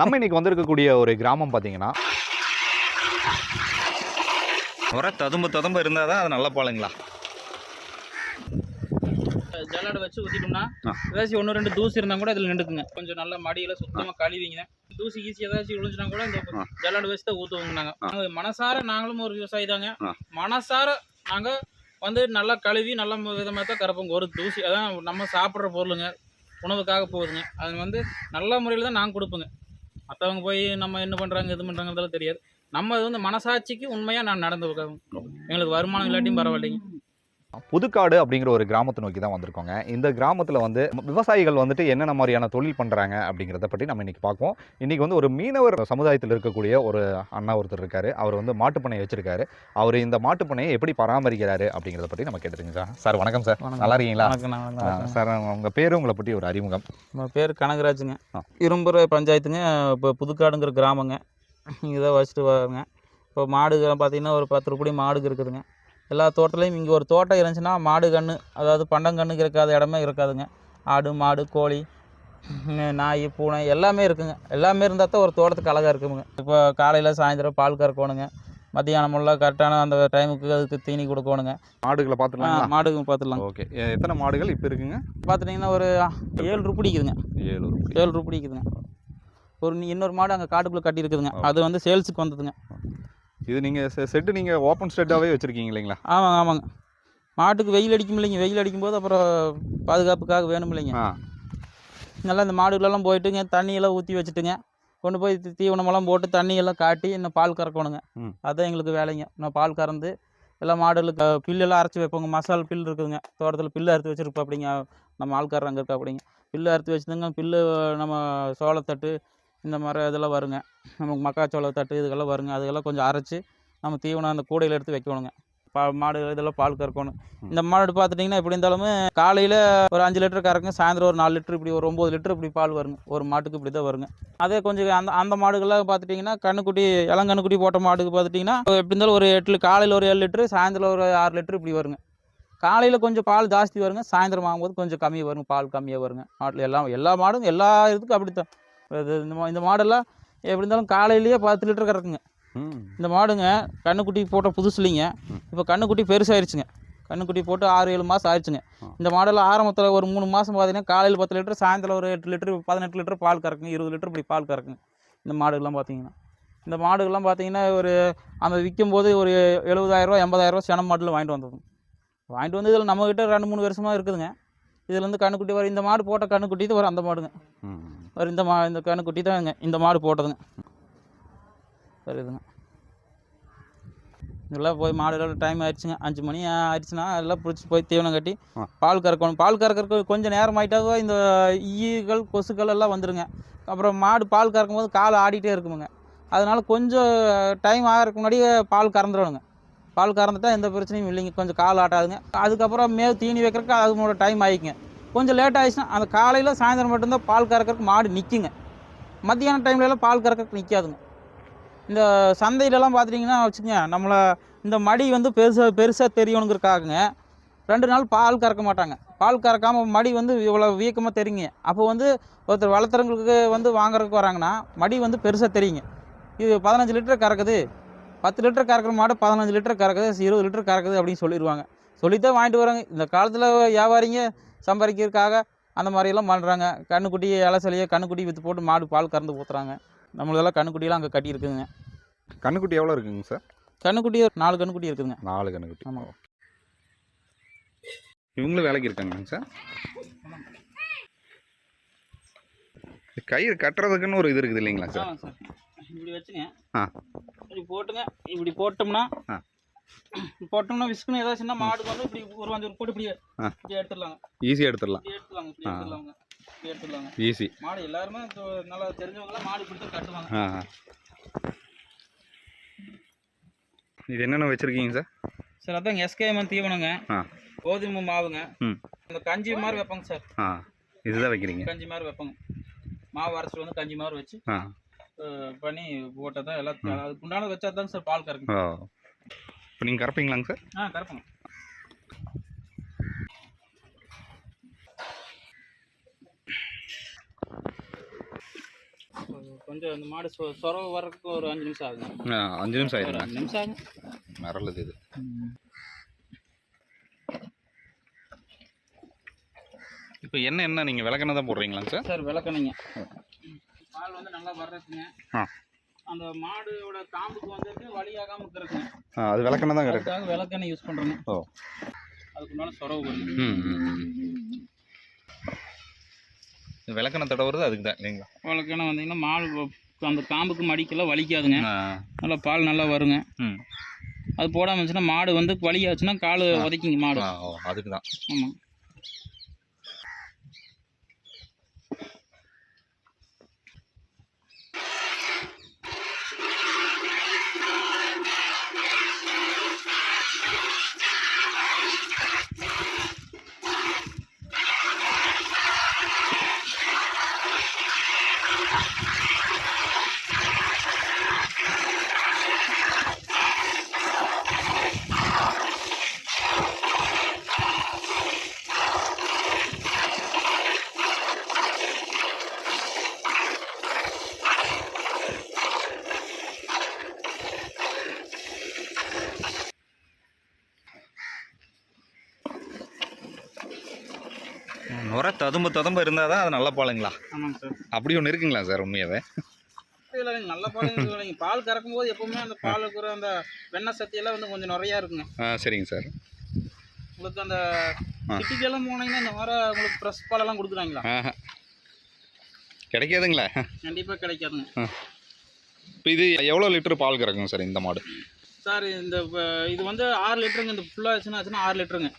நம்ம இன்னைக்கு வந்திருக்கக்கூடிய ஒரு கிராமம் பார்த்தீங்கன்னா உர ததும்பு ததும்பு இருந்தால் தான் அது நல்ல பாலுங்களா? ஜல்லடை வச்சு ஊற்றிட்டோம்னா. ஏதாச்சும் ஒன்று ரெண்டு தூசி இருந்தால் கூட இதில் நின்றுக்குங்க. கொஞ்சம் நல்லா மடியில் சுத்தமாக கழுவிங்க. தூசி ஈஸி ஏதாச்சும் விழுந்துச்சுனா கூட இந்த. ஜல்லடை வச்சு தான் ஊற்றுவோங்க நாங்கள் மனசார நாங்களும் ஒரு விவசாயி தாங்க. மனசார நாங்கள் வந்து நல்லா கழுவி நல்ல விதமாக தான் கறப்போங்க ஒரு தூசி அதான் நம்ம சாப்பிட்ற பொருளுங்க உணவுக்காக போகுதுங்க. அது வந்து நல்ல முறையில் தான் நாங்கள் கொடுப்போங்க. மற்றவங்க போய் நம்ம என்ன பண்ணுறாங்க இது பண்ணுறாங்கிறதெல்லாம் தெரியாது. நம்ம இது வந்து மனசாட்சிக்கு உண்மையாக நான் நடந்து எங்களுக்கு வருமானம் இல்லாட்டியும் பரவாயில்லைங்க. புதுக்காடு அப்படிங்கிற ஒரு கிராமத்தை நோக்கி தான் வந்திருக்கோங்க. இந்த கிராமத்தில் வந்து விவசாயிகள் வந்துட்டு என்னென்ன மாதிரியான தொழில் பண்ணுறாங்க அப்படிங்கிறத பற்றி நம்ம இன்னைக்கு பார்ப்போம் இன்னைக்கு வந்து ஒரு மீனவர் சமுதாயத்தில் இருக்கக்கூடிய ஒரு அண்ணா ஒருத்தர் இருக்காரு. அவர் வந்து மாட்டுப்பண்ணை வச்சிருக்காரு. அவர் இந்த மாட்டுப்பண்ணையை எப்படி பராமரிக்கிறாரு அப்படிங்கிறத பற்றி நம்ம கேட்டுருங்க சார். சார் வணக்கம் சார். நல்லா இருக்கீங்களா. சார் உங்கள் பேரு உங்களை பற்றி ஒரு அறிமுகம். நம்ம பேர் கனகராஜுங்க. இரும்புற பஞ்சாயத்துங்க இப்போ புதுக்காடுங்கிற கிராமங்க. தான் வச்சுட்டு வரோங்க இப்போ மாடுகள் பார்த்தீங்கன்னா ஒரு பத்து ரூபாய் மாடுங்க இருக்குதுங்க. எல்லா தோட்டத்துலையும் இங்கே ஒரு தோட்டம் இருந்துச்சுன்னா மாடு கன்று அதாவது பண்டங்கன்றுக்கு இருக்காத இடமே இருக்காதுங்க. ஆடு மாடு கோழி நாய் பூனை எல்லாமே இருக்குங்க. எல்லாமே இருந்தால் தான் ஒரு தோட்டத்துக்கு அழகாக இருக்குங்க. இப்போ காலையில் சாயந்தரம் பால் கறக்கணுங்க. மத்தியானமெல்லாம் கரெக்டான அந்த டைமுக்கு அதுக்கு தீனி கொடுக்கணுங்க. மாடுகளை பார்த்துலாங்களா மாடுங்க பார்த்துடலாங்க ஓகே. எத்தனை மாடுகள் இப்போ இருக்குங்க? பார்த்துட்டிங்கன்னா ஒரு ஏழு ரூபாய் இருக்குதுங்க ஏழு ஏழு ரூபாய் இருக்குதுங்க ஒரு இன்னொரு மாடு அங்கே காட்டுக்குள்ளே கட்டி இருக்குதுங்க அது வந்து சேல்ஸுக்கு வந்ததுங்க. இது நீங்கள் செட்டு நீங்கள் ஓப்பன் ஸ்டெட்டாகவே வச்சுருக்கீங்க இல்லைங்களா? ஆமாங்க ஆமாங்க. மாட்டுக்கு வெயில் அடிக்கும் இல்லைங்க. வெயில் அடிக்கும்போது அப்புறம் பாதுகாப்புக்காக வேணும் இல்லைங்க. நல்லா இந்த மாடுகளெல்லாம் போயிட்டுங்க தண்ணியெல்லாம் ஊற்றி வச்சுட்டுங்க. கொண்டு போய் தீவனமெல்லாம் போட்டு தண்ணியெல்லாம் காட்டி இன்னும் பால் கறக்கணுங்க. ம். அதான் எங்களுக்கு வேலைங்க. இன்னும் பால் கறந்து எல்லாம் மாடுகளுக்கு பில்லெல்லாம் அரைச்சி வைப்போங்க. மசால் பில் இருக்குதுங்க. தோட்டத்தில் பில்லு அறுத்து வச்சுருப்போம் அப்படிங்க நம்ம ஆள்காரர் அங்கே இருக்கா அப்படிங்க பில்லு அறுத்து வச்சுருந்தோங்க பில்லு நம்ம சோளத்தட்டு இந்த மாதிரி இதெல்லாம் வருங்க. நமக்கு மக்காச்சோள தட்டு இதுக்கெல்லாம் வருங்க. அதுக்கெல்லாம் கொஞ்சம் அரைச்சி நம்ம தீவனம் அந்த கூடையில் எடுத்து வைக்கணுங்க. பா மாடு இதெல்லாம் பால் கறக்கணும். இந்த மாடு பார்த்துட்டிங்கன்னா எப்படி இருந்தாலுமே காலையில் ஒரு அஞ்சு லிட்டர் கறக்குங்க சாயந்தரம் ஒரு நாலு லிட்டர் இப்படி ஒரு ஒம்பது லிட்டர் இப்படி பால் வருங்க. ஒரு மாட்டுக்கு இப்படி தான் வருங்க. அதே கொஞ்சம் அந்த அந்த மாடுகள்லாம் பார்த்துட்டிங்கன்னா கண்ணுக்குட்டி இளங்கண்ணுக்குட்டி போட்ட மாடுக்கு பார்த்துட்டிங்கன்னா எப்படி இருந்தாலும் ஒரு எட்டு காலையில் ஒரு ஏழு லிட்டரு சாயந்தரம் ஒரு ஆறு லிட்டர் இப்படி வருங்க. காலையில் கொஞ்சம் பால் ஜாஸ்தி வருங்க. சாயந்தரம் வாங்கும்போது கொஞ்சம் கம்மி வருங்க. பால் கம்மியாக வருங்க. மாட்டில் எல்லாம் எல்லா மாடும் எல்லா இதுக்கும் அப்படி தான் இந்த மா- இந்த மாடெல்லாம் எப்படி இருந்தாலும் காலையிலேயே பத்து லிட்டர் கறக்குங்க. இந்த மாடுங்க கண்ணுக்குட்டி போட்ட புதுசுலிங்க. இப்போ கண்ணுக்குட்டி பெருசாயிருச்சுங்க. கண்ணுக்குட்டி போட்டு ஆறு ஏழு மாதம் ஆயிடுச்சுங்க. இந்த மாடெல்லாம் ஆரம்பத்தில் ஒரு மூணு மாதம் பார்த்தீங்கன்னா காலையில் பத்து லிட்டர் சாயந்தரம் ஒரு எட்டு லிட்டர் பதினெட்டு லிட்டர் பால் கறக்குங்க. இருபது லிட்டர் இப்படி பால் கறக்குங்க. இந்த மாடுகள்லாம் பார்த்தீங்கன்னா. இந்த மாடுகள்லாம் பார்த்தீங்கன்னா ஒரு அந்த விற்கும் போது ஒரு எழுபதாயிரரூவா எண்பதாயிரரூவா சென மாட்டில் வாங்கிட்டு வந்தது வாங்கிட்டு வந்து இதில் நம்மக்கிட்ட ரெண்டு மூணு வருஷமாக இருக்குதுங்க. இதுலேருந்து கண்ணுக்குட்டி வரும். இந்த மாடு போட்ட கண்ணுக்குட்டி தான் வரும் அந்த மாடுங்க. வரும் இந்த மா இந்த கண்ணுக்குட்டி தாங்க. இந்த மாடு போட்டதுங்க. வருதுங்க இதெல்லாம் போய் மாடுகள் டைம் ஆயிடுச்சுங்க. அஞ்சு மணி ஆயிடுச்சுன்னா எல்லாம் பிடிச்சி போய் தீவனம் கட்டி. பால் கறக்கணும். பால் கறக்கறதுக்கு கொஞ்சம் நேரம் ஆயிட்டாவே இந்த ஈகள் கொசுக்கள் எல்லாம் வந்துருங்க. அப்புறம் மாடு பால் கறக்கும் போது கால் ஆடிட்டே இருக்குமுங்க. அதனால கொஞ்சம் டைம் ஆகிறதுக்கு முன்னாடியே பால் கறந்துடணுங்க. பால் கறந்துட்டால் எந்த பிரச்சனையும் இல்லைங்க. கொஞ்சம் கால் ஆட்டாதுங்க. அதுக்கப்புறம் மேவு தீனி வைக்கிறதுக்கு அதுக்கு டைம் ஆகிக்குங்க கொஞ்சம் லேட் ஆயிடுச்சுன்னா அந்த காலையில் சாயந்தரம் மட்டும்தான் பால் கறக்கறதுக்கு மாடு நிற்குங்க மத்தியான டைம்லலாம் பால் கறக்கறதுக்கு நிற்காதுங்க இந்த சந்தையிலலாம் பார்த்துட்டிங்கன்னா வச்சுக்கோங்க நம்மளை இந்த மடி வந்து பெருசாக பெருசாக தெரியணுங்கிறக்காகங்க ரெண்டு நாள் பால் கறக்க மாட்டாங்க. பால் கறக்காமல் மடி வந்து இவ்வளோ வீக்கமாக தெரியுங்க. அப்போ வந்து ஒருத்தர் வளர்த்துறவங்களுக்கு வந்து வாங்குறதுக்கு வராங்கன்னா மடி வந்து பெருசாக தெரியுங்க. இது பதினஞ்சு லிட்டர் கறக்குது. பத்து லிட்டர் கறக்கிற மாடு பதினஞ்சு லிட்டர் கறக்குது இருபது லிட்டர் கறக்குது அப்படின்னு சொல்லிடுவாங்க. சொல்லித்தான் வாங்கிட்டு வராங்க இந்த காலத்தில் வியாபாரிங்க சம்பாதிக்கிறதுக்காக அந்த மாதிரியெல்லாம் பண்ணுறாங்க கண்ணுக்குட்டி இலசலியை கண்ணுக்குட்டி விற்று போட்டு மாடு பால் கறந்து ஊற்றுறாங்க நம்மளதெல்லாம் கண்ணுக்குட்டியெல்லாம் அங்கே கட்டி இருக்குதுங்க கண்ணுக்குட்டி எவ்வளோ இருக்குங்க சார்? கண்ணுக்குட்டி நாலு கண்ணுக்குட்டி இருக்குதுங்க. நாலு கண்ணுக்குட்டி. ஆமாம். இவங்களும் வேலைக்கு இருக்காங்கங்க சார்? கயிறு கட்டுறதுக்குன்னு ஒரு இது இருக்குது இல்லைங்களா சார். இப்படி வச்சுங்க. இப்படி போட்டுங்க. இப்படி போட்டோம்னா. போட்டோம்னா விஸ்குன்னு ஏதாச்சுன்னா மாடுக்கு வந்து இப்படி ஒரு அஞ்சு போட்டு இப்படி எடுத்துடலாங்க. ஈஸியாக எடுத்துடலாம். எடுத்துடலாங்க இப்படி. எடுத்துடலாங்க ஈஸி மாடு எல்லாருமே நல்லா தெரிஞ்சவங்களாம் மாடு தான் கட்டுவாங்க. இது என்னென்ன வச்சுருக்கீங்க சார்? சார் அதாங்க எஸ்கேஎம் தீவனங்க. கோதுமை மாவுங்க. ம். அந்த கஞ்சி மாதிரி வைப்பாங்க சார். இதுதான் வைக்கிறீங்க? கஞ்சி மாதிரி வைப்பாங்க. மாவு அரைச்சிட்டு வந்து கஞ்சி மாதிரி வச்சு பண்ணி போட்டால் தான் எல்லாம் அதுக்கு உண்டான வச்சா தான் சார் பால் கறக்கும் இப்போ நீங்கள் கறப்பீங்களாங்க சார்? ஆ கறப்போங்க கொஞ்சம் அந்த மாடு சொ சொரவு வர்றதுக்கு ஒரு அஞ்சு நிமிஷம் ஆகுங்க ஆ, அஞ்சு நிமிஷம் ஒரு ஆயிருங்க அஞ்சு நிமிஷம் ஆகும் மிரளுது இது. இப்போ என்ன என்ன நீங்கள் விளக்கெண்ணெய் தான் போடுறீங்களாங்க சார்? சார் வந்து நல்லா வர்றதுங்க. அந்த மாடோட காம்புக்கு வந்துட்டு வழியாகாம இருக்கிறதுங்க. அது விளக்கணும் தான் கரெக்ட் விளக்கெண்ணெய் யூஸ் பண்ணுறோங்க ஓ. அதுக்குண்டான சொரவு வருது விளக்கெண்ணெய் தடவுறது அதுக்கு தான் இல்லைங்களா? விளக்கெண்ணெய் வந்தீங்கன்னா வ- அந்த காம்புக்கு மடிக்கெல்லாம் வலிக்காதுங்க. நல்லா பால் நல்லா வருங்க. ம். அது போடாமல் இருந்துச்சுன்னா மாடு வந்து வலியாச்சுன்னா கால். உதைக்குங்க மாடு. அதுக்கு தான். ஆமாம் ததும்ப ததும்ப இருந்தால் தான் அது நல்ல பாலுங்களா? ஆமாங்க சார். அப்படி ஒன்று இருக்குங்களா சார் உண்மையாவே? இல்லை நல்ல பால் இல்லைங்க பால் கறக்கும் போது எப்பவுமே அந்த பால் இருக்கிற அந்த வெண்ணெய் சத்தியெல்லாம் வந்து கொஞ்சம் நிறையா இருக்குங்க. ஆ சரிங்க சார். உங்களுக்கு அந்த. சிட்டிக்கெல்லாம் போனீங்கன்னா இந்த மாதிரி உங்களுக்கு ப்ரெஸ் பாலெல்லாம் கொடுக்குறாங்களா கிடைக்காதுங்களா? கண்டிப்பாக கிடைக்காதுங்க. இப்போ இது எவ்வளோ லிட்டர் பால் கறக்குங்க சார் இந்த மாடு? சார் இந்த இது வந்து ஆறு லிட்டருங்க. இந்த ஃபுல்லாக ஆச்சுன்னா ஆறு லிட்டருங்க.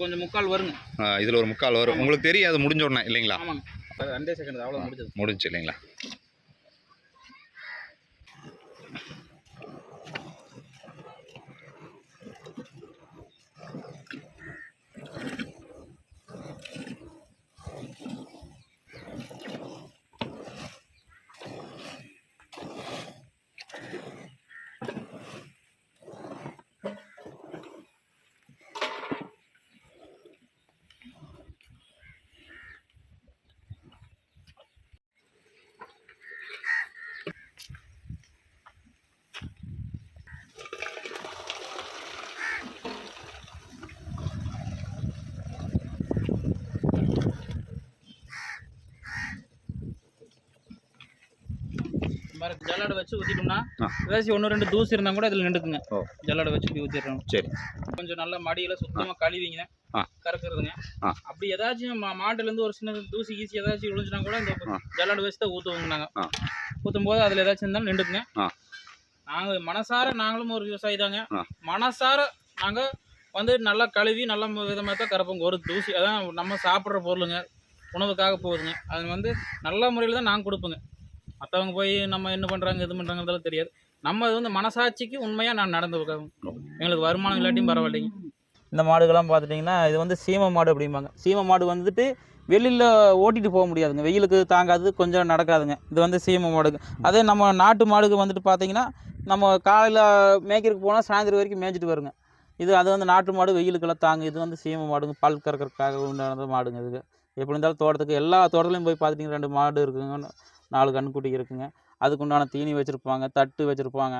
கொஞ்சம் முக்கால் வருங்க. இதில் ஒரு முக்கால் வரும். உங்களுக்கு தெரியும் அது முடிஞ்ச உடனே இல்லைங்களா? ஆமாங்க. ரெண்டே செகண்ட் அவ்வளோ முடிஞ்சது. முடிஞ்சு இல்லைங்களா? மாதிரி ஜல்லடை வச்சு ஊற்றிட்டோம்னா. ஏதாச்சும் ஒன்று ரெண்டு தூசி இருந்தால் கூட இதில் நின்றுக்குங்க. ஜல்லடை வச்சு இப்படி ஊற்றிடுறோம் சரி கொஞ்சம் நல்லா மடியில் சுத்தமாக கழுவிங்க. கறக்குறதுங்க. அப்படி ஏதாச்சும் மாட்டுலேருந்து ஒரு சின்ன தூசி கீசி ஏதாச்சும் விழுந்துச்சுனா கூட இந்த. ஜல்லடை வச்சு தான் ஊற்றுவோங்க நாங்கள். ஊற்றும் போது அதில் ஏதாச்சும் இருந்தாலும் நின்றுக்குங்க. நாங்கள் மனசார நாங்களும் ஒரு விவசாயி தாங்க. மனசார நாங்கள் வந்து நல்லா கழுவி நல்ல விதமாக தான் கறப்போங்க ஒரு தூசி அதான் நம்ம சாப்பிட்ற பொருளுங்க உணவுக்காக போகுதுங்க அது வந்து நல்ல முறையில் தான் நாங்கள் கொடுப்போங்க மற்றவங்க போய் நம்ம என்ன பண்ணுறாங்க இது பண்ணுறாங்கிறதெல்லாம் தெரியாது. நம்ம இது வந்து மனசாட்சிக்கு உண்மையாக நான் நடந்து எங்களுக்கு வருமானம் இல்லாட்டியும் பரவாயில்லைங்க. இந்த மாடுகள்லாம் பார்த்துட்டிங்கன்னா இது வந்து சீம மாடு அப்படிம்பாங்க. சீம மாடு வந்துட்டு வெளியில் ஓட்டிட்டு போக முடியாதுங்க. வெயிலுக்கு தாங்காது கொஞ்சம் நடக்காதுங்க. இது வந்து சீம மாடுங்க அதே நம்ம நாட்டு மாடுக்கு வந்துட்டு பார்த்தீங்கன்னா நம்ம காலையில் மேய்க்கிறதுக்கு போனால் சாயந்தரம் வரைக்கும் மேய்ச்சிட்டு வருங்க. இது அது வந்து நாட்டு மாடு வெயிலுக்கெல்லாம் தாங்க. இது வந்து சீம மாடுங்க. பால் கறக்கறதுக்காக உண்டானது மாடுங்க. இதுக்கு எப்படி இருந்தாலும் தோட்டத்துக்கு எல்லா தோட்டத்துலையும் போய் பார்த்துட்டிங்கன்னா ரெண்டு மாடு இருக்குங்க. நாலு கன்றுக்குட்டி இருக்குங்க. அதுக்குண்டான தீனி வச்சுருப்பாங்க தட்டு வச்சுருப்பாங்க.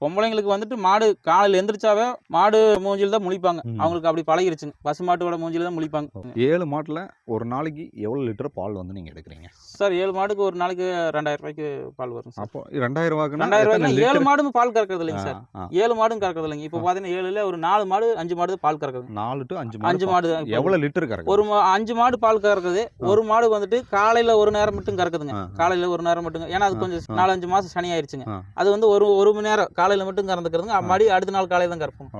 பொம்பளைங்களுக்கு வந்துட்டு மாடு காலையில் எந்திரிச்சாவே மாடு மூஞ்சில் தான் முழிப்பாங்க. அவங்களுக்கு அப்படி பழகிருச்சுங்க. பசு மாட்டோட மூஞ்சில தான் முழிப்பாங்க. ஏழு மாட்டில் ஒரு நாளைக்கு எவ்வளோ லிட்டர் பால் வந்து நீங்கள் எடுக்கிறீங்க? சார் ஏழு மாடுக்கு ஒரு நாளைக்கு ரெண்டாயிரம் ரூபாய்க்கு பால் வரும் அப்போ ரெண்டாயிரம் ரூபாய்க்குன்னா ரெண்டாயிரம் ரூபாய்க்கு ஏழு? மாடும் பால் கறக்கிறது இல்லைங்க சார். ஏழு மாடும் கறக்கிறது இல்லைங்க இப்போ பார்த்தீங்கன்னா ஏழுல ஒரு நாலு மாடு அஞ்சு மாடு பால் கறக்குது நாலு டு அஞ்சு அஞ்சு மாடு எவ்வளோ லிட்டர் கறக்கு ஒரு அஞ்சு மாடு பால் கறக்குது. ஒரு மாடு வந்துட்டு காலையில ஒரு நேரம் மட்டும் கறக்குதுங்க. காலையில ஒரு நேரம் மட்டும் ஏன்னா அது கொஞ்சம். நாலஞ்சு மாசம் சனி ஆயிருச்சுங்க. ஆ. அது வந்து ஒரு ஒரு மணி நேரம் காலையில மட்டும் கறந்துக்கிறதுங்க. மறுபடி அடுத்த நாள் காலையில தான் கறப்போம்.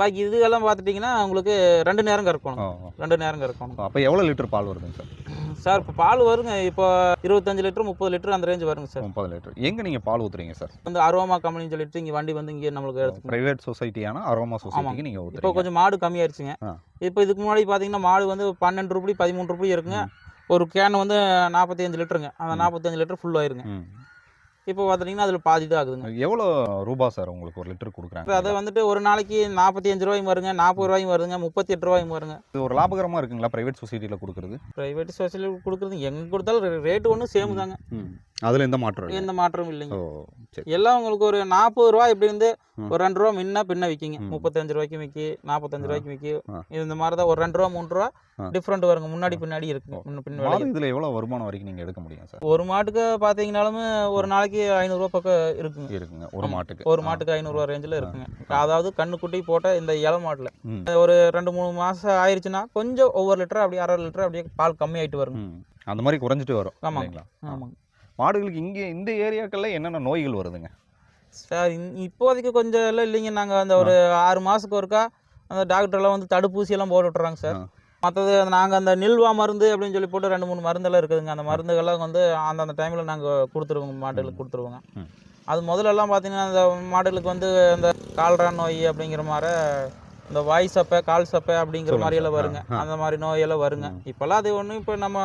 பாக்கி இதுவெல்லாம் பார்த்துட்டிங்கன்னா உங்களுக்கு ரெண்டு நேரம் கறக்கணும். ரெண்டு நேரம் கறக்கணும். அப்போ எவ்வளோ லிட்டர் பால் வருதுங்க சார்? சார் இப்போ பால் வருங்க. இப்போ இருபத்தஞ்சு லிட்டர் முப்பது லிட்டர் அந்த ரேஞ்ச் வருங்க சார். முப்பது லிட்டர். எங்கே நீங்கள் பால் ஊற்றுறீங்க சார்? வந்து அரோமா கம்பெனின்னு சொல்லிட்டு இங்கே வண்டி வந்து இங்கே நம்மளுக்கு எடுத்துக்கணும். ப்ரைவேட் சொசைட்டியான அரோமா சொசைட்டிக்கு நீங்கள் இப்போ கொஞ்சம் மாடு கம்மியாயிருச்சுங்க. இப்போ இதுக்கு முன்னாடி பார்த்தீங்கன்னா மாடு வந்து பன்னெண்டு ரூபாய் பதிமூணு ரூபாய் இருக்குங்க. ஒரு கேன் வந்து நாற்பத்தி அஞ்சு லிட்டருங்க. அந்த. நாற்பத்தஞ்சு லிட்டர் ஃபுல் ஆயிருங்க. இப்போ பார்த்துட்டிங்கன்னா அதில் பாதி தான் ஆகுதுங்க. எவ்வளோ ரூபா சார் உங்களுக்கு ஒரு லிட்டர் கொடுக்குறாங்க? அதை வந்துட்டு ஒரு நாளைக்கு நாற்பத்தி அஞ்சு ரூபாயும் வருங்க நாற்பது ரூபாயும் வருங்க முப்பத்தி எட்டு ரூபாயும் வருங்க. இது ஒரு லாபகரமாக இருக்குங்களா ப்ரைவேட் சொசைட்டியில் கொடுக்குறது? ப்ரைவேட் சொசைட்டியில் கொடுக்குறது எங்கே கொடுத்தாலும் ரேட்டு ஒன்றும் சேம் தாங்க அதுல எந்த மாற்றம். எந்த மாற்றமும் இல்லைங்க ஓ சரி எல்லாம் உங்களுக்கு ஒரு நாற்பது ரூபா இப்படி இருந்து. ஒரு ரெண்டு ரூபா முன்ன பின்ன விற்கிங்க. முப்பத்தஞ்சு ரூபாய்க்கு விற்கி நாற்பத்தஞ்சு. ரூபாய்க்கு விற்கி. இந்த மாதிரி தான் ஒரு ரெண்டு ரூபா மூணு ரூபா. டிஃப்ரெண்ட் வருங்க முன்னாடி பின்னாடி இருக்குங்க ஓ. முன்ன பின்ன விலை. மாதம் இதுல எவ்வளவு வருமானம் வரைக்கும் நீங்க எடுக்க முடியும் சார் ஒரு மாட்டுக்கு பார்த்தீங்கனாலுமே ஒரு நாளைக்கு ஐநூறுரூவா பக்கம் இருக்குங்க இருக்குங்க ஒரு. மாட்டுக்கு ஒரு. மாட்டுக்கு ஐநூறுரூவா ரேஞ்சில். இருக்குங்க அதாவது கண்ணுக்குட்டி போட்ட இந்த இலை மாட்டில். ஒரு ரெண்டு மூணு மாதம் ஆயிடுச்சுன்னா கொஞ்சம் ஒவ்வொரு லிட்டர் அப்படியே அரை லிட்டர் அப்படியே பால் கம்மியாயிட்டு வருங்க ம். அந்த மாதிரி குறைஞ்சிட்டு வரும் ஆமாங்க. இல்லைங்களா ஆ. ஆமாங்க மாடுகளுக்கு இங்க இந்த ஏரியாக்கள்ல என்னென்ன நோய்கள் வருதுங்க? சார் இந்- இப்போதைக்கு கொஞ்சம் எல்லாம் இல்லைங்க. நாங்கள் அந்த ஒரு ஆறு மாதத்துக்கு ஒருக்கா அந்த டாக்டர்லாம் வந்து தடுப்பூசி எல்லாம் போட்டு விட்டுறாங்க சார். மற்றது நாங்கள் அந்த நில்வா மருந்து அப்படின்னு சொல்லி போட்டு ரெண்டு மூணு மருந்தெல்லாம் இருக்குதுங்க. அந்த மருந்துகள்லாம் வந்து அந்தந்த டைமில் நாங்கள் கொடுத்துருவோங்க மாடுகளுக்கு கொடுத்துருவோங்க. அது முதல்லலாம் பார்த்தீங்கன்னா அந்த மாடுகளுக்கு வந்து அந்த கால்ரா நோய் அப்படிங்கிற மாதிரி இந்த வாய் சப்பை கால் சப்பை அப்படிங்கிற சொல்லுங்க மாதிரி எல்லாம் சார். வருங்க. அந்த மாதிரி நோயெல்லாம் வருங்க. இப்போல்லாம் அது ஒன்றும் இப்போ நம்ம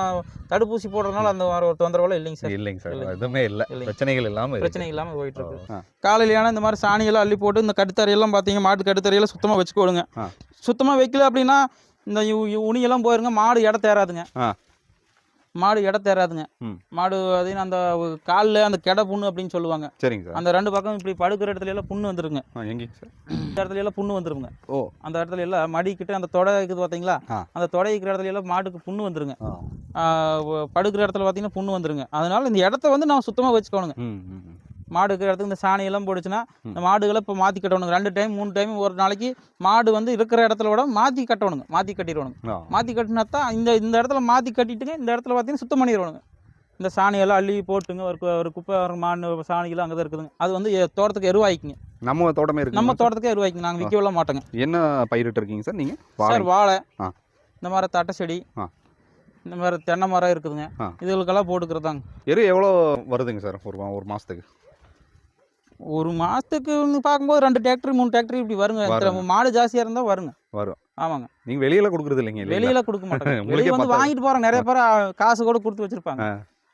தடுப்பூசி போடுறதுனால அந்த மாதிரி ஒரு தொந்தரவுலாம் இல்லைங்க சார் இல்லைங்க சார். எதுவுமே இல்ல. பிரச்சனைகள் இல்லாம இருக்கு. பிரச்சனை இல்லாமல் போயிட்டு இருக்கு. காலையிலான இந்த மாதிரி சாணியெல்லாம் அள்ளி போட்டு இந்த கட்டுத்தரையெல்லாம் பார்த்தீங்க மாட்டு கட்டுத்தரையெல்லாம் சுத்தமாக வச்சுக்கோடுங்க. சுத்தமாக வைக்கல அப்படின்னா இந்த உணியெல்லாம் போயிருங்க மாடு இட தேராதுங்க. மாடு இட தேராதுங்க. மாடு அது அந்த காலில் அந்த கெடை புண்ணு அப்படின்னு சொல்லுவாங்க. சரிங்க சார். அந்த ரெண்டு பக்கம் இப்படி படுக்கிற இடத்துல எல்லாம் புண்ணு வந்துருங்க. ஆ, எங்கேங்க சார்? இந்த இடத்துல எல்லாம் புண்ணு வந்துருங்க. ஓ. அந்த இடத்துல எல்லாம் மடிக்கிட்டு அந்த தொடை இருக்குது பார்த்தீங்களா. அந்த தொடை இருக்கிற இடத்துல எல்லாம் மாட்டுக்கு புண்ணு வந்துருங்க. படுக்கிற இடத்துல பார்த்தீங்கன்னா புண்ணு வந்துருங்க. அதனால இந்த இடத்த வந்து நம்ம சுத்தமாக வச்சுக்கோணுங்க. மாடு இருக்கிற இடத்துக்கு இந்த சாணி எல்லாம் போடுச்சுன்னா. இந்த மாடுகளை இப்போ மாற்றி கட்டணுங்க. ரெண்டு டைம் மூணு டைம் ஒரு நாளைக்கு மாடு வந்து இருக்கிற இடத்துல விட மாற்றி கட்டணுங்க. மாற்றி கட்டிடணுங்க ஆ. மாற்றி கட்டினா தான் இந்த இந்த இடத்துல மாற்றி கட்டிட்டுங்க இந்த இடத்துல பார்த்தீங்கன்னா சுத்தம் பண்ணிடணுங்க இந்த சாணியெல்லாம் அள்ளி போட்டுங்க ஒரு ஒரு குப்பை ஒரு மாடு சாணிகள்லாம் அங்கே தான் இருக்குதுங்க. அது வந்து தோட்டத்துக்கு எருவாய்க்குங்க நம்ம தோட்டமே இருக்கு நம்ம தோட்டத்துக்கே எருவாய்க்குங்க நாங்கள் விற்கவே மாட்டோங்க. என்ன பயிரிட்டு இருக்கீங்க சார் நீங்க? வாழை. சார் வாழை. இந்த மாதிரி தட்டை செடி. இந்த மாதிரி தென்னை மரம் இருக்குதுங்க. இதுகளுக்கெல்லாம் போட்டுக்கிறதாங்க. எரு எவ்வளோ வருதுங்க சார் ஒரு ஒரு மாசத்துக்கு? ஒரு மாதத்துக்கு வந்து பார்க்கும்போது ரெண்டு டிராக்டர் மூணு டிராக்டர் இப்படி வருங்க. மாடு ஜாஸ்தியாக இருந்தால் வருங்க வரும். ஆமாங்க நீங்க வெளியில கொடுக்குறது இல்லைங்க? வெளியில கொடுக்க மாட்டாங்க வெளியே வந்து. வாங்கிட்டு போறாங்க நிறைய பேர் காசு கூட கொடுத்து வச்சிருப்பாங்க.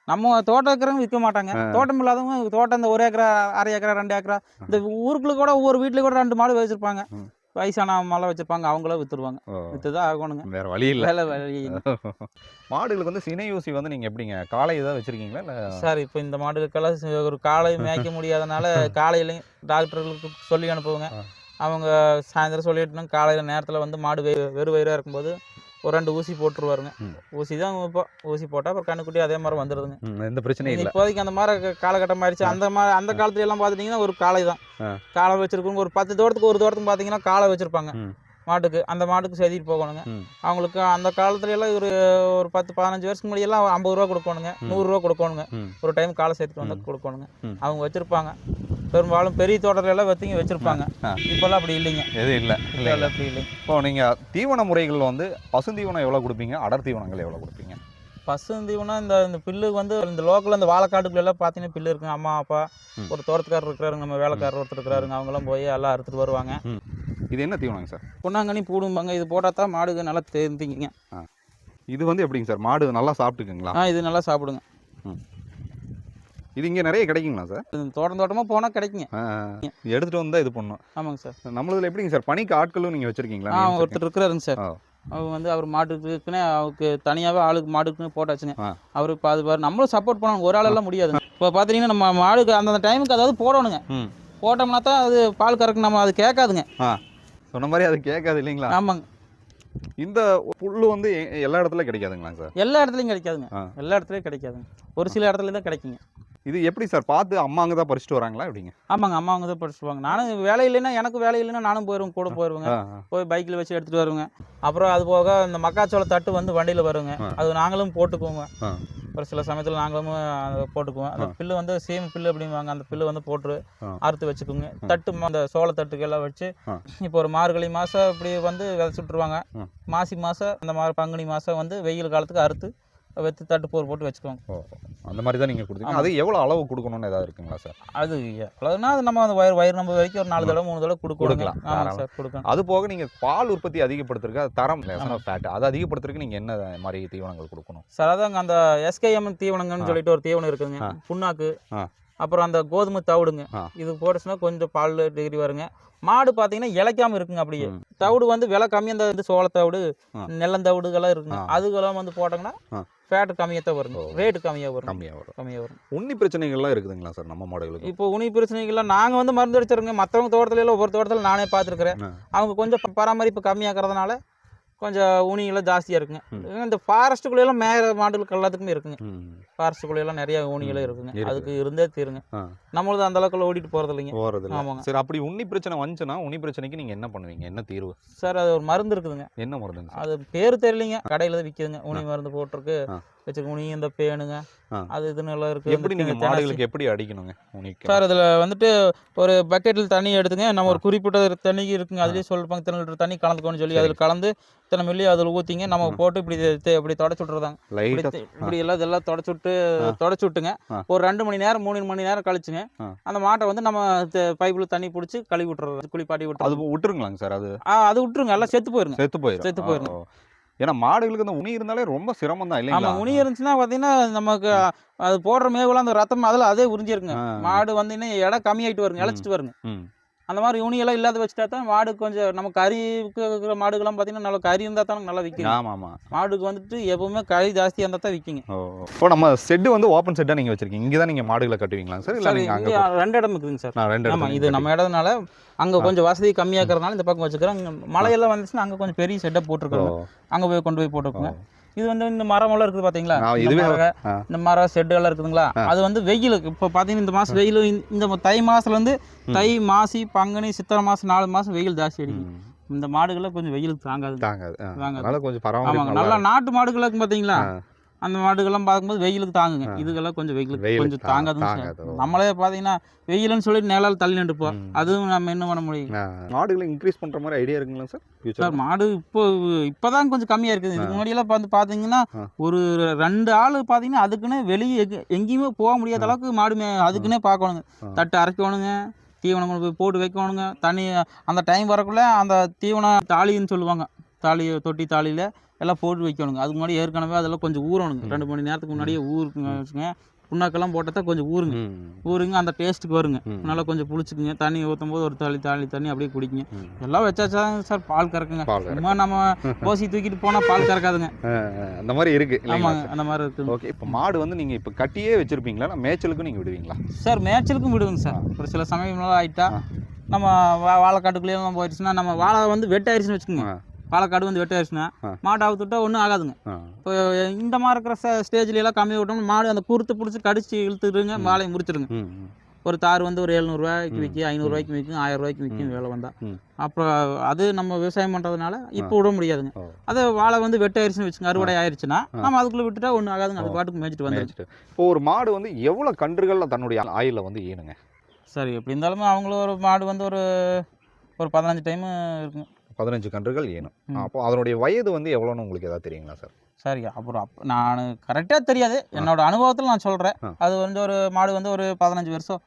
நம்ம தோட்டம் இருக்கிறவங்க விற்க மாட்டாங்க தோட்டம் இல்லாதவங்க தோட்டம் இந்த ஒரு ஏக்கரா அரை ஏக்கரா ரெண்டு ஏக்கரா இந்த ஊருக்குள்ள கூட ஒவ்வொரு வீட்லயும் கூட ரெண்டு மாடு வச்சிருப்பாங்க. வயசான மலை வச்சிருப்பாங்க அவங்கள வித்துருவாங்க. ஓ, வித்துதான் ஆகணுங்க. வேற வழி இல்ல. வேலை வழி மாடுகளுக்கு வந்து சினை ஊசி வந்து நீங்க எப்படிங்க? காலை ஏதாவது வச்சிருக்கீங்களா இல்ல? சார் இப்போ இந்த மாடுகளுக்கெல்லாம் ஒரு காலை மேய்க்க முடியாதனால காலையிலையும் டாக்டர்களுக்கு சொல்லி அனுப்புவாங்க. அவங்க சாயந்தரம் சொல்லிட்டுனா காலையில் நேரத்தில் வந்து மாடு வெறு வயிறாக இருக்கும்போது ஒரு ரெண்டு ஊசி போட்டுருவாருங்க. ஊசி தான் இப்போ ஊசி போட்டால் அப்புறம் கண்ணுக்குட்டி அதே மாதிரி வந்துடுதுங்க எந்த பிரச்சனையும் இல்ல. இப்போதைக்கு அந்த மாதிரி காலகட்டம் ஆயிடுச்சு அந்த மாதிரி அந்த காலத்துல எல்லாம் பார்த்துட்டிங்கன்னா ஒரு காளை தான். காளை வச்சிருக்கவங்க ஒரு பத்து தோட்டத்துக்கு ஒரு தோட்டத்துக்கு பார்த்தீங்கன்னா காளை வச்சிருப்பாங்க. மாட்டுக்கு அந்த மாட்டுக்கு செதிட்டு போகணுங்க. அவங்களுக்கு அந்த காலத்துல எல்லாம் ஒரு ஒரு பத்து பதினஞ்சு வருஷத்துக்கு முன்னாடி எல்லாம் ஐம்பது ரூபா கொடுக்கணுங்க. நூறுரூவா கொடுக்கணுங்க. ஒரு டைம் காலை சேர்த்துட்டு வந்தா. கொடுக்கணுங்க. அவங்க வச்சிருப்பாங்க. பெரும்பாலும் பெரிய தோட்டத்துல எல்லாம் வெத்திங்க வச்சிருப்பாங்க. இப்போல்லாம் அப்படி இல்லைங்க. எதுவும் இல்ல. இப்போல்லாம் அப்படி இல்லைங்க. இப்போ நீங்க தீவன முறைகள் வந்து பசுந்தீவனம் எவ்வளவு கொடுப்பீங்க? அடர் தீவனங்கள் எவ்வளவு கொடுப்பீங்க? பசுந்தீவனா இந்த இந்த பில்லு வந்து இந்த லோக்கல் இந்த வாழைக்காட்டுக்குள்ள எல்லாம் பார்த்தீங்கன்னா பில்லு இருக்குங்க. அம்மா அப்பா. ஒரு தோட்டத்துக்காரர் இருக்கிறாருங்க. நம்ம வேலைக்காரர் ஒருத்தர் இருக்கிறாருங்க. அவங்கெல்லாம் போய் எல்லாம் அறுத்துட்டு வருவாங்க. இது என்ன தீவனங்க சார்? பொன்னாங்கண்ணி பூடும்பாங்க இது போட்டால் தான் மாடுங்க நல்லா தெரிஞ்சுக்கிங்க. இது வந்து எப்படிங்க சார்? மாடு நல்லா சாப்பிட்டுக்குங்களா? ஆ இது நல்லா சாப்பிடுங்க. இது இங்க நிறைய கிடைக்குங்களா சார்? இது தோட்டம் தோட்டமாக போனால் கிடைக்குங்க. ஆ, எடுத்துட்டு வந்தா இது பண்ணும். ஆமாங்க சார். நம்மளதுல எப்படிங்க சார்? பணிக்கு ஆட்களும் நீங்க வச்சிருக்கீங்களா? ஆ? ஒருத்தர் இருக்கிறாருங்க சார். ஆ. அவங்க வந்து அவர் மாட்டுக்குன்னே அவருக்கு தனியாகவே ஆளுக்கு மாட்டுக்குன்னு போட்டாச்சுங்க. ஆ. அவர் பாரு நம்மளும் சப்போர்ட் பண்ணணும். ஒரு ஆளெல்லாம் முடியாதுங்க. இப்போ பார்த்தீங்கன்னா நம்ம மாடுக்கு அந்தந்த டைமுக்கு அதாவது போடணுங்க. ம். போட்டோம்னா தான் அது பால் கறக்கு நம்ம அது கேட்காதுங்க. சொன்ன மாதிரி அது கேட்காது இல்லைங்களா? ஆமாங்க. இந்த புல்லு வந்து எல்லா இடத்துல கிடைக்காதுங்களா சார்? எல்லா இடத்துலையும் கிடைக்காதுங்க. எல்லா இடத்துலையும் கிடைக்காதுங்க. ஒரு சில இடத்துல தான் கிடைக்குங்க. இது எப்படி சார் பார்த்து அம்மா அங்கே தான் பறிச்சுட்டு வராங்களா எப்படிங்க ஆமாங்க அம்மா அவங்க தான் படிச்சுவாங்க நானும் வேலை இல்லைன்னா எனக்கு வேலை இல்லைன்னா நானும் போயிடுவேன் கூட ஆ. போய் பைக்கில் வச்சு எடுத்துகிட்டு வருவேங்க அப்புறம் அது போக இந்த மக்காச்சோள தட்டு வந்து வண்டியில் வருங்க. அது நாங்களும் போட்டுக்குவோங்க. ஒரு சில சமயத்தில் நாங்களும் போட்டுக்குவோம் அந்த. பில்லு வந்து சீம பில்லு அப்படிம்பாங்க அந்த பில்லு வந்து போட்டு. அறுத்து வச்சுக்குங்க தட்டு அந்த சோள தட்டுக்கெல்லாம் வச்சு. இப்போ ஒரு மார்கழி மாதம் இப்படி வந்து விதைச்சு விட்ருவாங்க. மாசி மாதம் அந்த மாதிரி பங்குனி மாதம் வந்து வெயில் காலத்துக்கு அறுத்து வெத்து தட்டு போர் போட்டு வச்சுக்குவாங்க ஓ அந்த மாதிரி தான் நீங்கள் கொடுத்தீங்க. அது எவ்வளோ அளவு கொடுக்கணும்னு ஏதாவது இருக்குங்களா சார் அது எவ்வளோனா அது நம்ம அந்த வயிறு வயிறு நம்ம வரைக்கும் ஒரு நாலு தடவை மூணு தடவை கொடுக்கலாம் கொடுக்கலாம், ஆமாம். சார் கொடுக்கலாம் அது போக நீங்கள் பால் உற்பத்தி அதிகப்படுத்துறதுக்கு அது தரம். ஃபேட் அதை அதிகப்படுத்துறதுக்கு நீங்கள் என்ன மாதிரி தீவனங்கள் கொடுக்கணும் சார் அதாங்க அந்த எஸ்கேஎம் தீவனங்கன்னு ஆ. சொல்லிட்டு ஒரு தீவனம் இருக்குதுங்க. புண்ணாக்கு. அப்புறம் அந்த கோதுமை தவிடுங்க. இது போட்டுச்சுன்னா கொஞ்சம் பால் டிகிரி வருங்க மாடு பார்த்தீங்கன்னா இளைக்காம இருக்குங்க அப்படியே. தவிடு வந்து விலை கம்மி அந்த இது சோளத்தவிடு ஆ. நெல்லந்தவிடுகள்லாம் இருக்குங்க. அதுக்கெல்லாம் வந்து போட்டாங்கன்னா. ஃபேட் கம்மியாக தான் வருங்க. ரேட்டு கம்மியாக வரும் கம்மியாக வரும் கம்மியாக வரும் உண்ணி பிரச்சனைகள்லாம் இருக்குதுங்களா சார் நம்ம மாடுகளுக்கு இப்போ உனி பிரச்சனைகள்லாம் நாங்கள் வந்து மருந்து அடிச்சிருங்க மற்றவங்க தோட்டத்துல எல்லாம் ஒவ்வொரு தோட்டத்தில் நானே பார்த்துருக்குறேன். அவங்க கொஞ்சம் பராமரிப்பு கம்மியாகிறதுனால கொஞ்சம் உனியெல்லாம் ஜாஸ்தியாக இருக்குங்க. இந்த ஃபாரஸ்ட்டுக்குள்ளெல்லாம் மேய மாடுகளுக்கு எல்லாத்துக்குமே இருக்குங்க. ஃபாரஸ்ட்டுக்குள்ளெல்லாம் நிறைய ஊனியெல்லாம் இருக்குங்க. அதுக்கு இருந்தே தீருங்க. நம்மளது அந்த அளவுக்குள்ள ஓடிட்டு போகிறது இல்லைங்க போறது இல்ல. ஆமாங்க. சரி அப்படி உண்ணி பிரச்சனை வந்துச்சுன்னா உண்ணி பிரச்சனைக்கு நீங்க என்ன பண்ணுவீங்க? என்ன தீர்வு? சார் அது ஒரு மருந்து இருக்குதுங்க. என்ன மருந்துங்க சார்? அது பேர் தெரியலைங்க. கடையில் தான் விற்கிதுங்க உனி மருந்து போட்டிருக்கு. ஆ. வச்சுக்க உனி இந்த பேனுங்க. அது இதுன்னு எல்லாம் இருக்குது. எப்படி நீங்க மாடுகளுக்கு எப்படி அடிக்கணுங்க உனிக்கு சார் அதில் வந்துட்டு ஒரு பக்கெட்டில் தண்ணி எடுத்துங்க. நம்ம ஒரு குறிப்பிட்ட தண்ணி இருக்குங்க. அதுலேயே சொல்லிருப்பாங்க லிட்டர் தண்ணி கலந்துக்கோன்னு சொல்லி அதில் கலந்து இத்தனை மில்லி அதில் ஊற்றிங்க நம்ம போட்டு இப்படி இப்படி தொடச்சி விட்றதாங்க இப்படி எல்லாம் இதெல்லாம் தொடச்சி விட்டு. தொடச்சி விட்டுங்க. ஒரு ரெண்டு மணி நேரம் மூணு மணி நேரம் கழிச்சுங்க. அந்த மாட்டை வந்து நம்ம பைப்பில் தண்ணி பிடிச்சி கழுவி விட்டுறது குளிப்பாட்டி அது விட்டுறது விட்டுருங்களாங்க சார் அது? அது விட்டுருங்க. எல்லாம் செத்து போயிருங்க. செத்து போயிடும் செத்து போயிரும். ஓ. ஏன்னா மாடுகளுக்கு அந்த உனி இருந்தாலே ரொம்ப சிரமம் தான் இல்லைங்களா? உனி இருந்துச்சுன்னா பார்த்தீங்கன்னா நமக்கு அது போடுற மேவுல அந்த ரத்தம் அதில் அதே உறிஞ்சிருக்குங்க ஆ. மாடு வந்து இன்னும் இடம் கம்மியாயிட்டு வருங்க இழைச்சிட்டு வருங்க. அந்த மாதிரி உனியெல்லாம் இல்லாத வச்சுட்டா தான் மாடு கொஞ்சம் நம்ம கறிக்கு இருக்கிற மாடுகள்லாம் பார்த்தீங்கன்னா நல்லா கறி இருந்தால் தான் நல்லா விற்கும். ஆமா ஆமா மாடுக்கு வந்துட்டு எப்பவுமே கறி ஜாஸ்தியாக இருந்தால் தான் விற்குங்க. இப்போ நம்ம செட்டு வந்து ஓப்பன் செட்டா நீங்க வச்சிருக்கீங்க. இங்க தான் நீங்க மாடுகளை கட்டுவீங்களா சார்? இல்ல சார் நீங்க அங்க இங்கே ரெண்டு இடம் இருக்குதுங்க சார். நான் ரெண்டு ஆமா இடத்துல இது நம்ம இடம்னால அங்கே. கொஞ்சம் வசதி கம்மியாக இருக்கிறதுனால இந்த பக்கம் வச்சுக்கிறோம். மழையெல்லாம் வந்துச்சுன்னா அங்கே கொஞ்சம் பெரிய செட்டப் போட்டிருக்கோம். அங்கே போய் கொண்டு போய் போட்டுருக்கோங்க. இது வந்து இந்த மரமெல்லாம் இருக்குது பார்த்தீங்களா நான் இந்த இதுவே- மரம். இந்த மரம் செட்டுகள்லாம் இருக்குதுங்களா. அது வந்து வெயிலுக்கு இப்போ பார்த்தீங்கன்னா இந்த மாதம் வெயில் இந்த தை மாசத்துலேருந்து ம். தை மாசி பங்குனி சித்திரை மாதம் நாலு மாதம் வெயில் ஜாஸ்தி அடிக்கும். இந்த மாடுகள்லாம் கொஞ்சம் வெயிலுக்கு தாங்காது தாங்காது. தாங்காது. கொஞ்சம் ஆமாங்க பரவாயில்ல நல்லா நாட்டு மாடுகளுக்கு பார்த்தீங்களா ஆ. அந்த மாடுகள்லாம் பார்க்கும்போது வெயிலுக்கு தாங்குங்க. இதுக்கெல்லாம் கொஞ்சம் வெயிலுக்கு கொஞ்சம் தா- தாங்காதுங்க தாங்காது. சார் ஓ. நம்மளே பார்த்தீங்கன்னா வெயிலுன்னு சொல்லி நிழல் தள்ளி நின்றுப்போம். அதுவும் நம்ம என்ன பண்ண முடியும். மாடுகளை இன்க்ரீஸ் பண்ற மாதிரி ஐடியா இருக்குங்களா சார் சார் மாடு இப்போ இப்போதான் கொஞ்சம் கம்மியாக இருக்குது இதுக்கு முன்னாடியெல்லாம் வந்து பார்த்தீங்கன்னா. ஒரு ரெண்டு ஆள் பார்த்தீங்கன்னா அதுக்குன்னு வெளியே எங்க- எங்கேயுமே போக முடியாத அளவுக்கு மாடு மே அதுக்குன்னே பார்க்கணுங்க. தட்டு அரைக்கணுங்க தீவனம் கொண்டு போய் போட்டு வைக்கணுங்க தண்ணி அந்த டைம் வரக்குள்ள அந்த தீவனம் தாலின்னு சொல்லுவாங்க தாலி தொட்டி தாலியில் எல்லாம் போட்டு வைக்கணுங்க. அதுக்கு முன்னாடி ஏற்கனவே அதெல்லாம் கொஞ்சம் ஊறணுங்க. ரெண்டு மணி நேரத்துக்கு முன்னாடியே ஊருக்குங்க வச்சுங்க புண்ணாக்கெல்லாம் போட்டால் தான் கொஞ்சம் ஊறுங்க. ஊறுங்க அந்த டேஸ்ட்டுக்கு வருங்க. நல்லா கொஞ்சம் புளிச்சுக்குங்க. தண்ணி ஊற்றும் போது ஒரு தாலி தாலி தண்ணி அப்படியே குடிக்குங்க. எல்லாம் வச்சாச்சாங்க சார்? பால் கறக்குங்க. சும்மா நம்ம போசி தூக்கிட்டு போனால் பால் கறக்காதுங்க. அந்த மாதிரி இருக்கு ஆமாங்க அந்த மாதிரி இருக்குது ஓகே இப்போ மாடு வந்து நீங்க இப்போ கட்டியே வச்சிருப்பீங்களா? இல்லை மேய்ச்சலுக்கும் நீங்க விடுவீங்களா? சார் மேய்ச்சலுக்கும் விடுவோங்க சார். ஒரு சில சமயம்லாம் ஆயிட்டா. நம்ம வா வாழைக்காட்டுக்குள்ளேயும் போயிடுச்சுன்னா நம்ம வாழை வந்து வெட்டாயிருச்சுன்னு வச்சுக்கோங்க. ஆ. வாழைக்காடு வந்து வெட்டாயிருச்சுன்னா. மாடு அவுத்துட்டா ஒன்றும் ஆகாதுங்க. இப்போ இந்த மாதிரி இருக்கிற ஸ்டேஜ்ல எல்லாம் கம்மி விட்டோம்னா மாடு அந்த குருத்து பிடிச்சி கடிச்சு இழுத்துருங்க வாழையை முறிச்சிருங்க. ஒரு தார் வந்து ஒரு எழுநூறுவாய்க்கு. விற்கும் ஐநூறுரூவாய்க்கு விற்கும் ஆயிரம் ரூபாய்க்கு விற்கும் வேலை வந்தா ம். அப்புறம் அது நம்ம விவசாயம் பண்ணுறதுனால இப்போ விட முடியாதுங்க. அது வாழை வந்து வெட்டாயிருச்சுன்னு வச்சுங்க அறுவடை ஆயிருச்சுன்னா ஆ. நம்ம அதுக்குள்ளே விட்டுட்டா ஒன்றும் ஆகாதுங்க அது. பாட்டுக்கு மேய்ச்சிட்டு மேய்ச்சிட்டு இப்போ ஒரு மாடு வந்து எவ்வளவு கன்றுகள்ல தன்னுடைய ஆயில வந்து ஈனுங்க சரி எப்படி இருந்தாலும் அவங்களும் ஒரு மாடு வந்து ஒரு ஒரு பதினஞ்சு டைம் இருக்குங்க பதினஞ்சு கன்றுகள் ஈனும். அப்போ அதனுடைய வயது வந்து எவ்வளோன்னு உங்களுக்கு ஏதாவது தெரியுங்களா சார்? சரி அப்புறம் அப் நான் கரெக்டாக தெரியாது. என்னோட அனுபவத்தில் நான் சொல்கிறேன். அது வந்து ஒரு மாடு வந்து ஒரு பதினஞ்சு வருஷம்.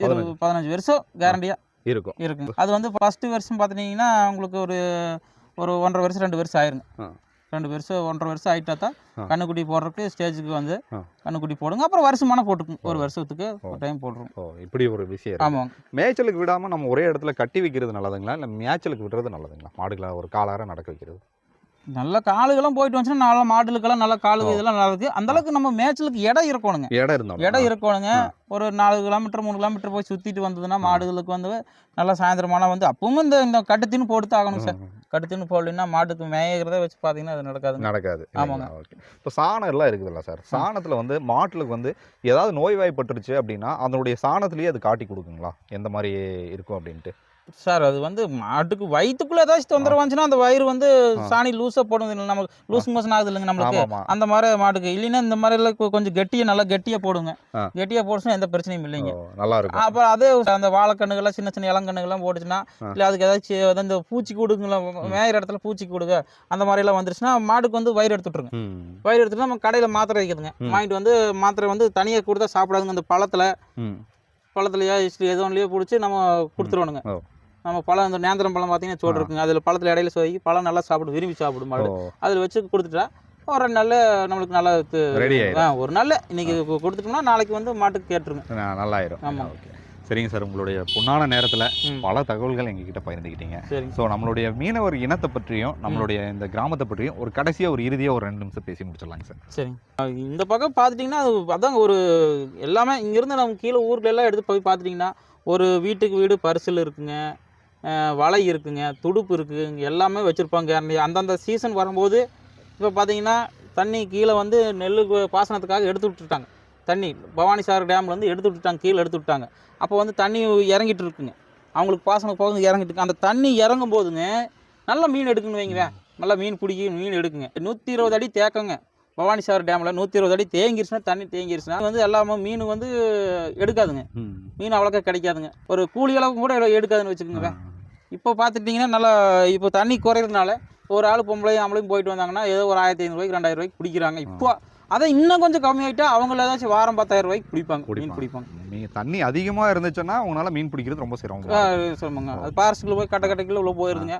பதினஞ்சு. வருஷம் கேரண்டியாக இருக்கும். இருக்குங்க. அது வந்து ஃபஸ்ட்டு வருஷம் பார்த்துட்டிங்கன்னா உங்களுக்கு ஒரு ஒரு ஒன்றரை வருஷம் ரெண்டு வருஷம் ஆயிருங்க. ரெண்டு வருஷம் ஒன்றரை வருஷம் ஆயிட்டா தான். கண்ணுக்குட்டி போடுறதுக்கு ஸ்டேஜுக்கு வந்து. கண்ணுக்குட்டி போடுங்க அப்புறம் வருஷமான போட்டுக்குங்க ஒரு. வருஷத்துக்கு. ஒரு டைம் ஓ இப்படி ஒரு விஷயம். ஆமாங்க மேய்ச்சலுக்கு விடாம நம்ம ஒரே இடத்துல கட்டி வைக்கிறது நல்லதுங்களா இல்லை மேய்ச்சலுக்கு விடுறது நல்லதுங்களா மாடுகளை ஒரு காலார நடக்க வைக்கிறது நல்ல காலுகெல்லாம் போயிட்டு வந்துச்சுன்னா நல்ல மாடுகளுக்கெல்லாம் நல்ல காலு. இதெல்லாம் நல்லா இருக்கு. அந்த அளவுக்கு நம்ம மேய்ச்சலுக்கு இடம் இருக்கணுங்க. இடம் இருந்தாலும் இடம் இருக்கணுங்க. ஒரு நாலு கிலோமீட்டர் மூணு கிலோமீட்டர் போய் சுற்றிட்டு வந்ததுன்னா மாடுகளுக்கு வந்து நல்லா சாயந்தரமான வந்து அப்பவும் இந்த இந்த கட்டுத்தின்னு போட்டு ஆகணும் சார். கட்டுத்தின்னு போடலைன்னா மாட்டுக்கு மேய்கிறத வச்சு பார்த்தீங்கன்னா அது நடக்காதுங்க. நடக்காது. ஆமாங்க. ஓகே. இப்போ சாணம் எல்லாம் இருக்குதுல்ல சார். சாணத்துல வந்து மாட்டுக்கு வந்து ஏதாவது நோய்வாய்ப்பட்டுருச்சு அப்படின்னா அதனுடைய சாணத்திலேயே அது காட்டி கொடுக்குங்களா? எந்த மாதிரி இருக்கும் அப்படின்ட்டு? சார் அது வந்து மாட்டுக்கு வயிற்றுக்குள்ள ஏதாச்சும் தொந்தரவு வந்துச்சுன்னா அந்த வயிறு வந்து. சாணி லூஸாக போடுது இல்லை. நமக்கு லூஸ் மோஷன் ஆகுது இல்லைங்க நம்மளுக்கு அந்த மாதிரி மாட்டுக்கு. இல்லைன்னா இந்த மாதிரி எல்லாம் கொஞ்சம் கெட்டியாக நல்லா கெட்டியாக போடுங்க. கெட்டியாக போடுச்சுன்னா எந்த பிரச்சனையும் இல்லைங்க. நல்லா இருக்கும். அப்புறம் அதே அந்த வாழைக்கண்ணுகள்லாம் சின்ன சின்ன இளங்கண்ணுகள்லாம் போட்டுச்சுன்னா. இல்லை அதுக்கு ஏதாச்சும் இந்த பூச்சி கூடுங்களா மேயிற இடத்துல பூச்சி கூடுங்க அந்த மாதிரிலாம் வந்துருச்சுன்னா மாட்டுக்கு வந்து வயிறு எடுத்துட்ருங்க ம். வயிறு எடுத்துட்டு நம்ம கடையில் மாத்திரை வைக்கிறதுங்க. ம். வாங்கிட்டு வந்து மாத்திரை வந்து தனியாக கொடுத்தா சாப்பிடாதுங்க. அந்த பழத்தில் பழத்துலையோ இஸ்லி எது ஒன்றுலையோ பிடிச்சி நம்ம கொடுத்துருவானுங்க. நம்ம பழம் இந்த நேந்திரம் பழம் பார்த்தீங்கன்னா சோடு. இருக்குங்க. அதில் பழத்தில் இடையில சொருகி பழம் நல்லா சாப்பிடும் விரும்பி சாப்பிடும் மாடு அதில் வச்சு கொடுத்துட்டா ஒரு ரெண்டு நாள்ல நம்மளுக்கு நல்லா ரெடி ஆயிடும் ஒரு நாள்ல இன்னைக்கு கொடுத்துட்டோம்னா நாளைக்கு வந்து மாட்டுக்கு கேட்டுருங்க. நல்லாயிரும். ஆமா. ஓகே. சரிங்க சார். உங்களுடைய பொன்னான நேரத்தில். பல தகவல்கள் எங்ககிட்ட பகிர்ந்துக்கிட்டீங்க. சரிங்க. ஸோ நம்மளுடைய மீனவர் இனத்தை பற்றியும் நம்மளுடைய இந்த கிராமத்தை பற்றியும் ஒரு கடைசியாக ஒரு இறுதியாக ஒரு ரெண்டு நிமிஷம் பேசி முடிச்சிடலாங்க சார். சரிங்க. இந்த பக்கம் பார்த்துட்டிங்கன்னா அது அதாங்க ஒரு எல்லாமே இங்கேருந்து நம்ம கீழே ஊர்ல எல்லாம் எடுத்து போய் பார்த்துட்டிங்கன்னா ஒரு வீட்டுக்கு வீடு பரிசல் இருக்குங்க. வலை இருக்குங்க துடுப்பு இருக்குது இங்க எல்லாமே வச்சுருப்பாங்க அந்தந்த சீசன் வரும்போது இப்போ பார்த்தீங்கன்னா தண்ணி கீழே வந்து நெல் பாசனத்துக்காக எடுத்து விட்டுட்டாங்க. தண்ணி பவானி சாகர் டேம்லேருந்து எடுத்து விட்டுட்டாங்க கீழே எடுத்து விட்டாங்க அப்போ வந்து தண்ணி இறங்கிட்டு இருக்குங்க. அவங்களுக்கு பாசனம் போக இறங்கிட்டு இருக்கு. அந்த தண்ணி இறங்கும் போதுங்க நல்ல மீன் எடுக்குன்னு வைங்களேன் நல்லா மீன் பிடிக்கி மீன் எடுக்குங்க. நூற்றி இருபது அடி தேக்கங்க. பவானி சாகர் டேமில் நூற்றி இருபது அடி தேங்கிருச்சுன்னா தண்ணி தேங்கிருச்சுன்னா வந்து எல்லாமே மீன் வந்து எடுக்காதுங்க. மீன் அவ்வளோக்கா கிடைக்காதுங்க. ஒரு கூலி அளவுக்கு கூட எடுக்காதுன்னு வச்சுக்கோங்க இப்போ பார்த்துட்டிங்கன்னா நல்லா இப்போ தண்ணி குறையிறதுனால ஒரு ஆள் பொம்பளையும் ஆம்பளையும் போயிட்டு வந்தாங்கன்னா ஏதோ ஒரு ஆயிரத்தி ஐநூறுவாய்க்கு ரெண்டாயிரம் ரூபாய்க்கு பிடிக்கிறாங்க இப்போ அதை இன்னும் கொஞ்சம் கம்மியாயிட்டா அவங்கள ஏதாச்சும் வாரம் பத்தாயிரம் ரூபாய்க்கு பிடிப்பாங்க மீன் பிடிப்பாங்க. தண்ணி அதிகமாக இருந்துச்சுன்னா உங்களால் மீன் பிடிக்கிறது ரொம்ப சிரமம் ஆ, சொல்லுங்க. அது பாரஸ்ட்டுக்குள்ள போய் கட்ட கட்டைக்குள்ள உள்ள போயிருதுங்க.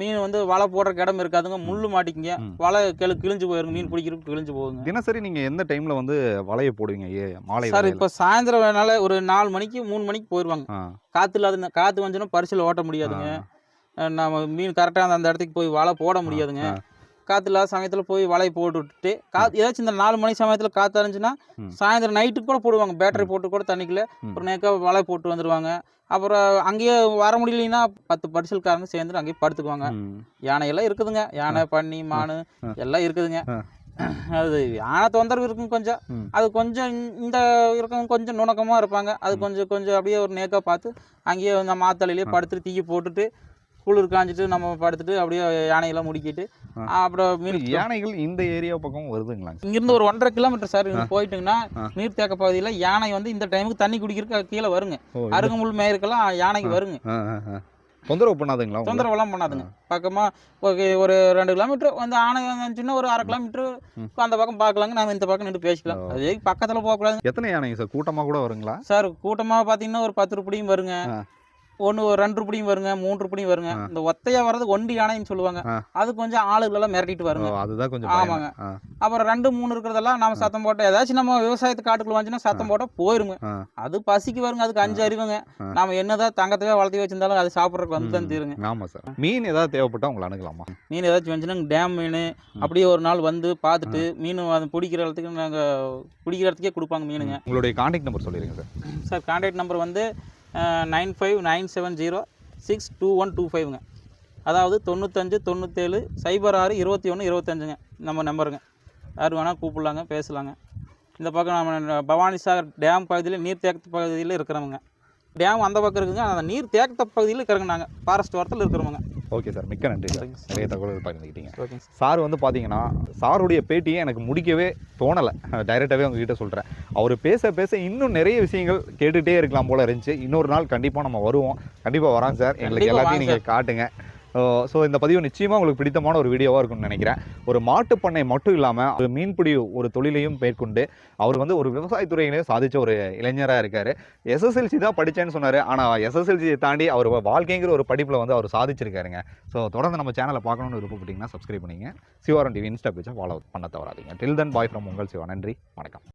மீன் வந்து வலை போடுறக்கு இடம் இருக்காதுங்க. முள்ளு மாட்டிக்குங்க. வலை கிளு கிழிஞ்சு போயிருங்க மீன் பிடிக்கிறதுக்கு கிழிஞ்சு போகுங்க. தினசரி நீங்க எந்த டைம்ல வந்து வலையை போடுவீங்க? ஏ மாலை சார்? இப்போ சாயந்தரம் வேணால ஒரு நாலு மணிக்கு மூணு மணிக்கு போயிடுவாங்க காற்று இல்லாத காற்று வந்துச்சுன்னா பரிசில் ஓட்ட முடியாதுங்க. நம்ம மீன் கரெக்டாக அந்த இடத்துக்கு போய் வலை போட முடியாதுங்க. காற்று இல்லாத சமயத்தில் போய் வலையை போட்டு விட்டுட்டு காற்று ஏதாச்சும் இந்த நாலு மணி சமயத்தில் காற்று அரைஞ்சுன்னா. சாயந்தரம் நைட்டுக்கு கூட போடுவாங்க பேட்டரி போட்டு கூட தண்ணிக்குள்ள. ஒரு நேக்கா வலை போட்டு வந்துடுவாங்க அப்புறம் அங்கேயே வர முடியலைன்னா பத்து பரிசல்காரங்க சேர்ந்து அங்கேயே படுத்துக்குவாங்க ம். யானையெல்லாம் இருக்குதுங்க யானை பன்னி மானு. எல்லாம் இருக்குதுங்க. அது யானை தொந்தரவு இருக்கும் கொஞ்சம். அது கொஞ்சம் இந்த- இருக்கவங்க கொஞ்சம் நுணுக்கமாக இருப்பாங்க அது. கொஞ்சம் கொஞ்சம் அப்படியே ஒரு நேக்காக பார்த்து அங்கேயே இந்த மாத்தலையிலே. படுத்துட்டு தீயை போட்டுட்டு குளிர் காஞ்சிட்டு நம்ம படுத்துட்டு அப்படியே யானையெல்லாம் முடிக்கிட்டு. அப்புறம் மீன் யானைகள் இந்த ஏரியா பக்கம் வருதுங்களாங்க இங்கிருந்து ஒரு ஒன்றரை கிலோமீட்டர் சார் போயிட்டுங்கன்னா. நீர்த்தேக்க பகுதியில் யானை வந்து இந்த டைமுக்கு தண்ணி குடிக்கிறதுக்கு கீழே வருங்க அருகமுள் மேயருக்கெல்லாம் யானைக்கு வருங்க. தொந்தரவு பண்ணாதுங்களா உங்களை? தொந்தரவெல்லாம் பண்ணாதுங்க பக்கமா ஒரு ஒரு ரெண்டு கிலோமீட்டர் வந்து ஆனை வந்துச்சுன்னா ஒரு அரை கிலோமீட்டர். அந்த பக்கம் பார்க்கலாங்க நாம இந்த பக்கம் நின்று பேசிக்கலாம். அதே பக்கத்துல போகக்கூடாது எத்தனை யானைங்க சார் கூட்டமா கூட வருங்களா சார் கூட்டமா பாத்தீங்கன்னா ஒரு பத்து ரூபாயும் வருங்க. ஒன்று ஒரு ரெண்டு ரூபாயும் வருங்க மூன்று ரூபாயும் வருங்க. இந்த ஒத்தையா வர்றது ஒண்டி யானைன்னு சொல்லுவாங்க. அது கொஞ்சம் ஆளுகளெல்லாம் மிரட்டிட்டு வருங்க. அதுதான் கொஞ்சம் ஆமாங்க. அப்புறம் ரெண்டு மூணு இருக்கிறதெல்லாம் நம்ம சத்தம் போட்டு ஏதாச்சும் நம்ம விவசாயத்து காட்டுக்குள்ள வந்துச்சுன்னா சத்தம் போட்டா போயிருங்க. அது பசிக்கு வருங்க அதுக்கு அஞ்சு அறிவுங்க. நாம என்னதான் தங்கத்தவே வளர்த்தி வச்சிருந்தாலும் அது சாப்பிட்றதுக்கு வந்து தான். தீருங்க. ஆமா சார். மீன் ஏதாவது தேவைப்பட்டா உங்களை அணுகலாமா? மீன் ஏதாச்சும் வந்துச்சுன்னா டேம் மீன். அப்படியே ஒரு நாள் வந்து பார்த்துட்டு மீன் அது பிடிக்கிற இடத்துக்கு நாங்கள் பிடிக்கிற இடத்துக்கே கொடுப்பாங்க மீனுங்க. உங்களுடைய கான்டாக்ட் நம்பர் சொல்லிடுங்க சார். சார் கான்டாக்ட் நம்பர் வந்து nine five nine seven zero six two one two ஃபைவ்ங்க. அதாவது தொண்ணூத்தஞ்சு தொண்ணூத்தேழு சைபர் ஆறு இருபத்தி ஒன்று இருபத்தஞ்சுங்க. நம்ம நம்பருங்க. யார் வேணால் கூப்பிடலாங்க பேசலாங்க. இந்த பக்கம் நம்ம பவானி சாகர் டேம் பகுதியில் நீர் தேக்க பகுதியில் இருக்கிறவங்க. டேம் அந்த பக்கம் இருக்குங்க அந்த நீர் தேக்கத்த பகுதியில் இருக்கிறங்க நாங்கள் ஃபாரஸ்ட் வாரத்தில் இருக்கிறவங்க. ஓகே சார் மிக்க நன்றி சார் நிறைய தகவல் பகிர்ந்துக்கிட்டீங்க. ஓகேங்க சார் வந்து பார்த்தீங்கன்னா சாருடைய பேட்டியை எனக்கு முடிக்கவே தோணலை. டைரெக்டாகவே உங்ககிட்ட சொல்கிறேன் அவர் பேச பேச இன்னும் நிறைய விஷயங்கள் கேட்டுகிட்டே இருக்கலாம் போல இருந்துச்சு. இன்னொரு நாள் கண்டிப்பாக நம்ம வருவோம். கண்டிப்பாக வரோம் சார் எங்களுக்கு எல்லாத்தையும் நீங்கள் காட்டுங்க. ஸோ இந்த பதிவு நிச்சயமாக உங்களுக்கு பிடித்தமான ஒரு வீடியோவாக இருக்கும்னு நினைக்கிறேன். ஒரு மாட்டுப் பண்ணை மட்டும் இல்லாமல் ஒரு மீன்பிடி ஒரு தொழிலையும் மேற்கொண்டு அவர் வந்து ஒரு விவசாயத்துறையிலையும் சாதித்த ஒரு இளைஞராக இருக்கார். எஸ்எஸ்எல்சி தான் படித்தேன்னு சொன்னார். ஆனால் எஸ்எஸ்எல்சியை தாண்டி அவர் வாழ்க்கைங்கிற ஒரு படிப்பில் வந்து அவர் சாதிச்சிருக்காருங்க. ஸோ தொடர்ந்து நம்ம சேனலை பார்க்கணும்னு விருப்பப்பட்டீங்கன்னா சப்ஸ்கிரைப் பண்ணிங்க. சிவாரன் டிவி இன்ஸ்டா பேஜை ஃபாலோ பண்ண தவறாதீங்க. டில் தன் பாய் ஃப்ரம் உங்கள் சிவா. நன்றி. வணக்கம்.